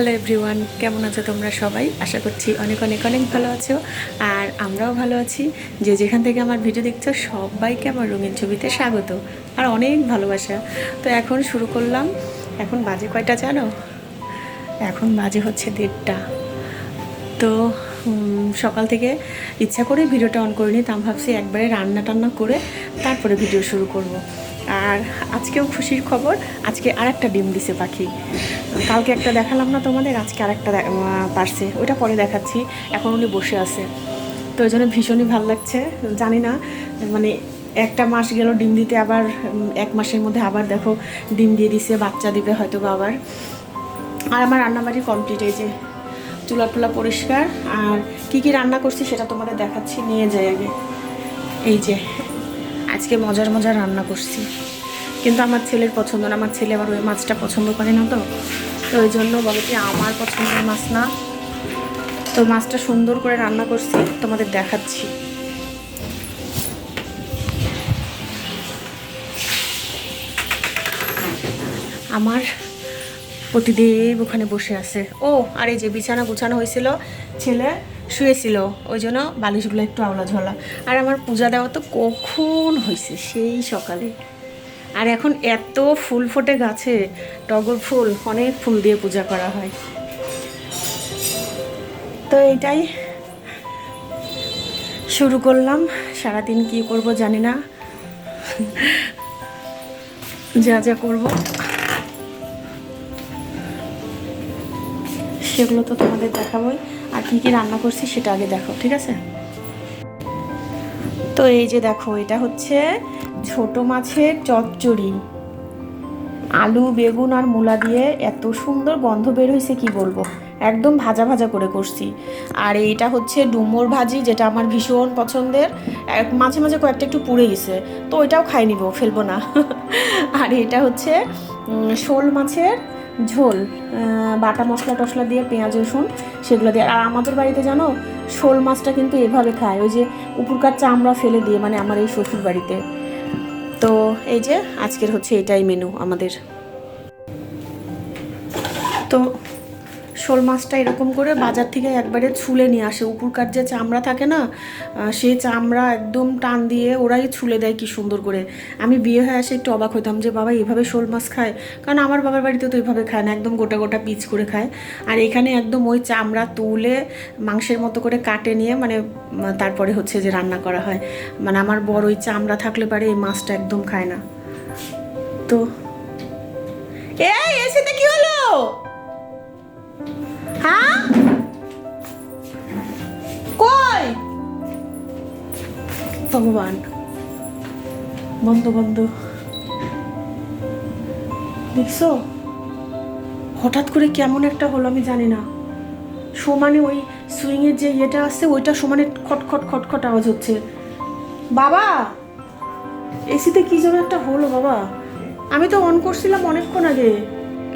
Hello everyone কেমন আছো তোমরা সবাই? আশা করছি অনেক অনেক অনেক ভালো আছো। আর আমরাও ভালো আছি। যে যেখান থেকে আমার ভিডিও দেখছ, সবাইকে আমার রঙিন ছবিতে স্বাগত। আর অনেক ভালোবাসা। তো এখন শুরু করলাম। এখন বাজে কয়টা জানো? এখন বাজে হচ্ছে দেড়টা। তো সকাল থেকে ইচ্ছা করে ভিডিওটা অন করিনি, তা আমি ভাবছি একবারে রান্না টান্না করে তারপরে ভিডিও শুরু করব। আর আজকেও খুশির খবর, আজকে আর একটা ডিম দিছে পাখি। কালকে একটা দেখালাম না তোমাদের, আজকে আর একটা পারছে। ওইটা পরে দেখাচ্ছি। এখন উনি বসে আছে। তো ওই জন্য ভীষণই ভালো লাগছে। জানি না মানে একটা মাস গেল ডিম দিতে আবার এক মাসের মধ্যে আবার দেখো ডিম দিয়ে দিছে, বাচ্চা দিবে হয়তো বা আবার। আর আমার রান্নাবাড়ি কমপ্লিট এই যে চুলা টুলা পরিষ্কার। আর কি কি রান্না করছি সেটা তোমাদের দেখাচ্ছি, নিয়ে যাই আগে। এই যে আজকে মজার মজার রান্না করছি। কিন্তু আমার ছেলের পছন্দ না, আমার ছেলে আবার ওই মাছটা পছন্দ করে না তো। তো ওই জন্য বলে কি, আমার পছন্দের মাছ না। তো মাছটা সুন্দর করে রান্না করছি, তোমাদের দেখাচ্ছি। আমার প্রতিদেব ওখানে বসে আছে। ও, আর এই যে বিছানা গুছানো হয়েছিল, ছেলে শুয়েছিল, ওই জন্য বালিশগুলো একটু আওলা ঝোলা আর আমার পূজা দেওয়া তো কখন হয়েছে সেই সকালে। আর এখন এত ফুল ফোটে গাছে, টগর ফুল, অনেক ফুল দিয়ে পূজা করা হয়। তো এটাই শুরু করলাম। সারাদিন কি করব জানি না। যা যা করব। সেগুলো তো তোমাদের দেখাবোই। আর কী কী রান্না করছি সেটা আগে দেখো, ঠিক আছে? তো এই যে দেখো, এটা হচ্ছে ছোট মাছের চচ্চড়ি। আলু, বেগুন আর মূলা দিয়ে এত সুন্দর গন্ধ বের হয়েছে, কি বলব? একদম ভাজা ভাজা করে করছি। আর এইটা হচ্ছে ডুমোর ভাজি, যেটা আমার ভীষণ পছন্দের। মাঝে মাঝে কয়েকটা একটু পুড়ে গেছে, তো ওইটাও খাই নিব, ফেলব না। আর এটা হচ্ছে শোল মাছের ঝোল বাটা মশলা টশলা দিয়ে পেঁয়াজ, রসুন সেগুলো দিয়ে। আর আমাদের বাড়িতে জানো, শোল মাছটা কিন্তু এভাবে খায়। ওই যে উপরকার চামড়া ফেলে দিয়ে মানে আমার এই শ্বশুর বাড়িতে। তো এই যে আজকের হচ্ছে এটাই মেনু আমাদের। তো শোল মাছটা এরকম করে বাজার থেকে একবারে ছুলে নিয়ে আসে। উপরকার যে চামড়া থাকে না সেই চামড়া একদম টান দিয়ে ওরাই ছুলে দেয় কি সুন্দর করে। আমি বিয়ে হয়ে আসে একটু অবাক হইতাম যে, বাবা এইভাবে শোল মাছ খায়? কারণ আমার বাবার বাড়িতে তো এইভাবে খায় না, একদম গোটা গোটা পিচ করে খায়। আর এখানে একদম ওই চামড়া তুলে মাংসের মতো করে কাটে নিয়ে মানে তারপরে হচ্ছে যে রান্না করা হয়। মানে আমার বড় ওই চামড়া থাকলে পারে এই মাছটা একদম খায় না। তো এই এসিতে কি হলো? হ্যাঁ? কই? ভগবান, বন্ধ বন্ধ দেখছ? হঠাৎ করে কেমন একটা হলো আমি জানি না। সমানে ওই সুইংয়ের যে ইয়েটা আছে, ওইটা সমানে খটখট খটখট আওয়াজ হচ্ছে। বাবা, এসিতে কি যেন একটা হলো বাবা। আমি তো অন করছিলাম অনেকক্ষণ আগে,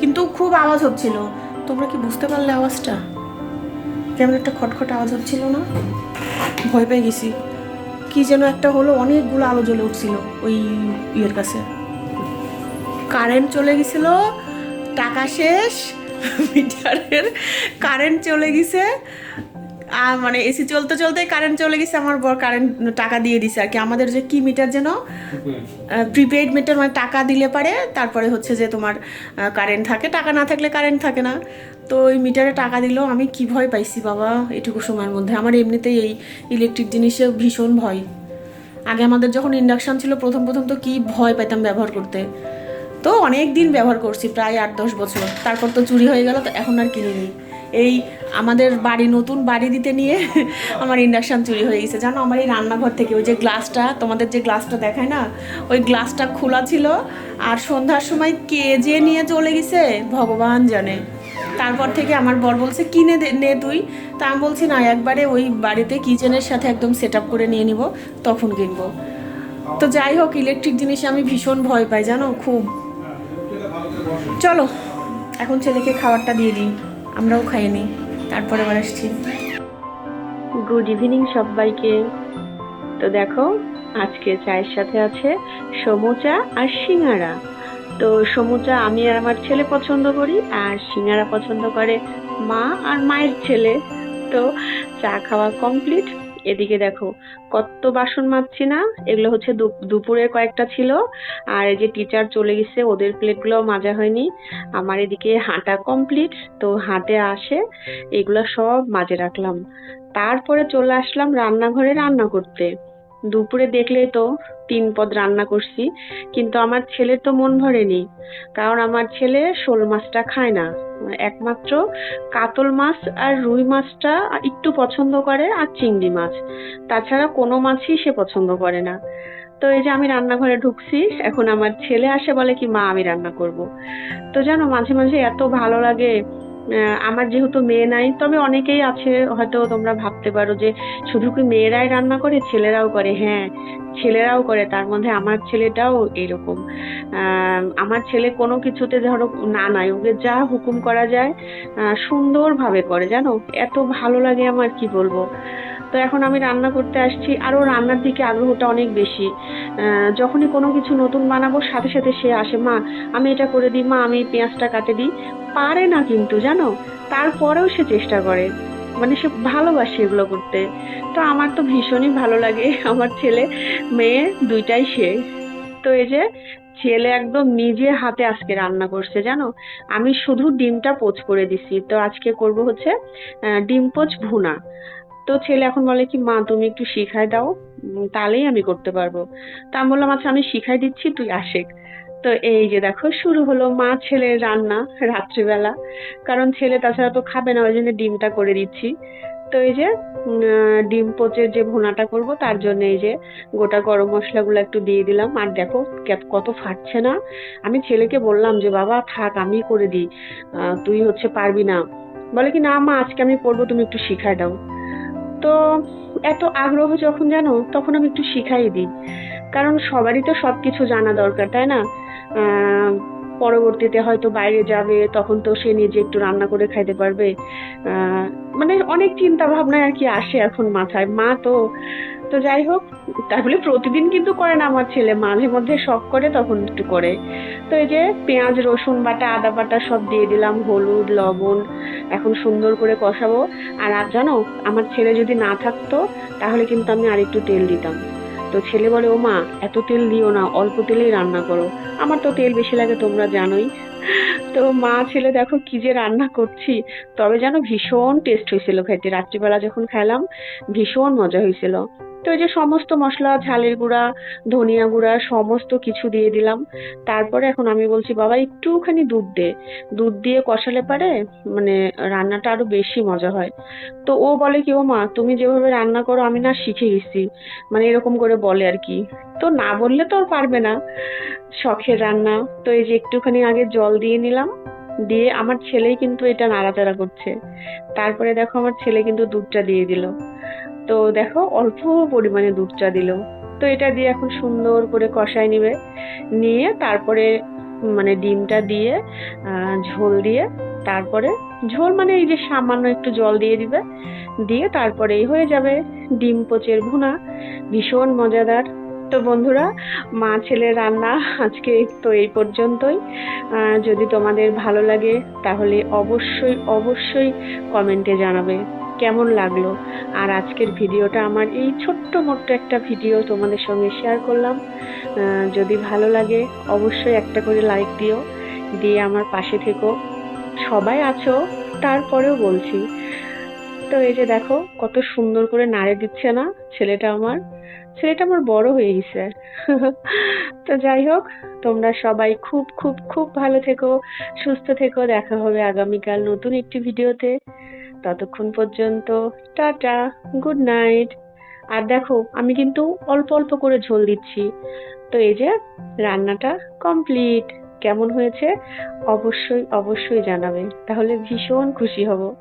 কিন্তু খুব আওয়াজ হচ্ছিল। তোমরা কি বুঝতে পারলে আওয়াজটা? কেমন একটা খটখট আওয়াজ হচ্ছিল না? ভয় পেয়ে গেছি। কি যেন একটা হলো, অনেকগুলো আলো জ্বলে উঠছিল ওই ইয়ের কাছে। কারেন্ট চলে গেছিল, টাকা শেষ, মিটারের কারেন্ট চলে গেছে আর মানে এসি চলতে চলতে কারেন্ট চলে গেছে আমার বর কারেন্ট টাকা দিয়ে দিছে আর কি। আমাদের যে কি মিটার যেন? প্রিপেইড মিটার মানে টাকা দিলে পারে তারপরে হচ্ছে যে তোমার কারেন্ট থাকে। টাকা না থাকলে কারেন্ট থাকে না। তো ওই মিটারে টাকা দিলেও আমি কি ভয় পাইছি বাবা এটুকু সময়ের মধ্যে। আমার এমনিতেই এই ইলেকট্রিক জিনিসে ভীষণ ভয়। আগে আমাদের যখন ইন্ডাকশান ছিল প্রথম প্রথম তো কি ভয় পেতাম ব্যবহার করতে। তো অনেক দিন ব্যবহার করছি প্রায় আট দশ বছর। তারপর তো চুরি হয়ে গেল তো এখন আর কিনিনি এই আমাদের বাড়ি, নতুন বাড়ি দিতে নিয়ে আমার ইন্ডাকশান চুরি হয়ে গেছে। জানো, আমার এই রান্নাঘর থেকে ওই যে গ্লাসটা, তোমাদের যে গ্লাসটা দেখায় না, ওই গ্লাসটা খোলা ছিল আর সন্ধ্যার সময় কে যে নিয়ে চলে গেছে, ভগবান জানে। তারপর থেকে আমার বর বলছে কিনে নে তুই? তা আমি বলছি, না, একবারে ওই বাড়িতে কিচেনের সাথে একদম সেট করে নিয়ে নিব, তখন কিনবো। তো যাই হোক ইলেকট্রিক জিনিসে আমি ভীষণ ভয় পাই, জানো, খুব। চলো, এখন ছেলেকে খাবারটা দিয়ে দিই। আমরাও খাইনি। তারপরে আবার আসছি। গুড ইভিনিং সবাইকে। তো দেখো, আজকে চায়ের সাথে আছে সমুচা আর সিঙ্গারা। তো সমুচা, আমি আর আমার ছেলে পছন্দ করি, আর সিঙ্গারা পছন্দ করে মা আর মায়ের ছেলে। তো চা খাওয়া কমপ্লিট এদিকে দেখো কত বাসন মাজছি না, এগুলো হচ্ছে দুপুরে কয়েকটা ছিল, আর এই যে টিচার চলে গেছে, ওদের প্লেটগুলো মাজা হয়নি। আমার এদিকে হাঁটা কমপ্লিট তো হাঁটে আসে, এগুলো সব মাজে রাখলাম। তারপরে চলে আসলাম রান্নাঘরে রান্না করতে। দুপুরে দেখলেই তো তিন পদ রান্না করছি, কিন্তু আমার ছেলের তো মন ভরেনি, কারণ আমার ছেলে শোল মাছটা খায় না। একমাত্র কাতল মাছ আর রুই মাছটা একটু পছন্দ করে আর চিংড়ি মাছ, তাছাড়া কোনো মাছই সে পছন্দ করে না। তো এই যে আমি রান্নাঘরে ঢুকছি, এখন আমার ছেলে আসে বলে কি, মা, আমি রান্না করব। তো জানো, মাঝে মাঝে এত ভালো লাগে আমার যেহেতু মেয়ে নাই, তবে অনেকেই আছে, হয়তো তোমরা ভাবতে পারো যে শুধু কি মেয়েরাই রান্না করে, ছেলেরাও করে? হ্যাঁ ছেলেরাও করে, তার মধ্যে আমার ছেলেটাও এরকম আমার ছেলে কোনো কিছুতে ধরো না নাই, ওকে যা হুকুম করা যায় সুন্দরভাবে করে, জানো? এত ভালো লাগে আমার, কি বলব? তো এখন আমি রান্না করতে আসছি। আরও রান্নার দিকে আগ্রহটা অনেক বেশি। যখনই কোনো কিছু নতুন বানাবো, সাথে সাথে সে আসে, মা, আমি এটা করে দিই, মা, আমি পেঁয়াজটা কাটে দিই। পারে না কিন্তু, জানো? তারপরেও সে চেষ্টা করে। মানে সে ভালোবাসে এগুলো করতে। তো আমার তো ভীষণই ভালো লাগে। আমার ছেলে, মেয়ে, দুইটাই সে। তো এই যে, ছেলে একদম নিজে হাতে আজকে রান্না করছে, জানো? আমি শুধু ডিমটা পোচ করে দিছি। তো আজকে করব হচ্ছে ডিম পোচ ভুনা। তো ছেলে এখন বলে কি, মা, তুমি একটু শিখাই দাও তাহলেই আমি করতে পারব। তা আমি বললাম আচ্ছা আমি শিখাই দিচ্ছি, তুই আসেক। তো এই যে দেখো, শুরু হলো মা ছেলের রান্না রাত্রিবেলা। কারণ ছেলে তাছাড়া তো খাবে না, ওই জন্য ডিমটা করে দিচ্ছি। তো এই যে ডিম পোচের যে ভুনাটা করব, তার জন্য এই যে গোটা গরম মশলাগুলো একটু দিয়ে দিলাম। আর দেখো কত ফাটছে না। আমি ছেলেকে বললাম যে, বাবা, থাক, আমি করে দিই। তুই হচ্ছে পারবি না। বলে কি, না, মা, আজকে আমি করব, তুমি একটু শিখাই দাও। তো এত আগ্রহ যখন জানো, তখন আমি একটু শিখাই দিই। কারণ সবারই তো সবকিছু জানা দরকার, তাই না? পরবর্তীতে হয়তো বাইরে যাবে, তখন তো সে নিজে একটু রান্না করে খাইতে পারবে। মানে অনেক চিন্তা ভাবনা আর কি আসে এখন মাথায়। মা তো তো যাই হোক, তাহলে প্রতিদিন কিন্তু করে না আমার ছেলে। মাঝে মধ্যে শখ করে, তখন একটু করে। তো এই যে পেঁয়াজ, রসুন বাটা, আদা বাটা সব দিয়ে দিলাম, হলুদ, লবণ, এখন সুন্দর করে কষাবো। আর আর জানো, আমার ছেলে যদি না থাকতো, তাহলে কিন্তু আমি আরেকটু তেল দিতাম। তো ছেলে বলে ও মা এত তেল দিও না, অল্প তেলেই রান্না করো। আমার তো তেল বেশি লাগে, তোমরা জানোই। তো মা, ছেলে, দেখো কি যে রান্না করছি। তবে যেন ভীষণ টেস্ট হয়েছিল খাইতে রাত্রিবেলা যখন খেলাম, ভীষণ মজা হয়েছিল। তো এই যে সমস্ত মশলা, ঝালের গুঁড়া, ধনিয়া গুঁড়া সমস্ত কিছু দিয়ে দিলাম। তারপরে এখন আমি বলছি, বাবা, একটুখানি দুধ দে। দুধ দিয়ে কষালে পারে মানে রান্নাটা আরও বেশি মজা হয়। তো ও বলে কি, ও মা, তুমি যেভাবে রান্না করো, আমি না শিখে গেছি। মানে এরকম করে বলে আর কি। তো না বললে তো আর পারবে না শখের রান্না। তো এই যে একটুখানি আগে জল দিয়ে নিলাম, দিয়ে আমার ছেলেই কিন্তু এটা নাড়াচাড়া করছে। তারপরে দেখো আমার ছেলে কিন্তু দুধটা দিয়ে দিল। তো দেখো, অল্প পরিমাণে দুধটা দিল। তো এটা দিয়ে এখন সুন্দর করে কষায় নিবে। নিয়ে তারপরে মানে ডিমটা দিয়ে ঝোল দিয়ে, তারপরে ঝোল মানে এই যে সামান্য একটু জল দিয়ে দিবে। দিয়ে তারপরে এই হয়ে যাবে ডিম পোচের ভুনা। ভীষণ মজাদার। তো বন্ধুরা, মা ছেলে রান্না আজকে তো এই পর্যন্তই। যদি তোমাদের ভালো লাগে, তাহলে অবশ্যই অবশ্যই কমেন্টে জানাবে। কেমন লাগল? আর আজকের ভিডিওটা আমার এই ছোট্ট মোট্ট একটা ভিডিও তোমাদের সঙ্গে শেয়ার করলাম। যদি ভালো লাগে অবশ্যই একটা করে লাইক দিও। দিয়ে আমার পাশে থেকো। সবাই আছো, তারপরেও বলছি। তো এই যে দেখো, কত সুন্দর করে নাড়ে দিচ্ছে না ছেলেটা আমার। ছেলেটা আমার বড় হয়ে গেছে। তো যাই হোক, তোমরা সবাই খুব খুব খুব ভালো থেকো, সুস্থ থেকো। দেখা হবে আগামীকাল নতুন একটি ভিডিওতে। ততক্ষণ পর্যন্ত, টাটা গুড নাইট আর দেখো, আমি কিন্তু অল্প অল্প করে ঝোল দিচ্ছি। তো এই যে, রান্নাটা কমপ্লিট কেমন হয়েছে? অবশ্যই অবশ্যই জানাবে। তাহলে ভীষণ খুশি হব।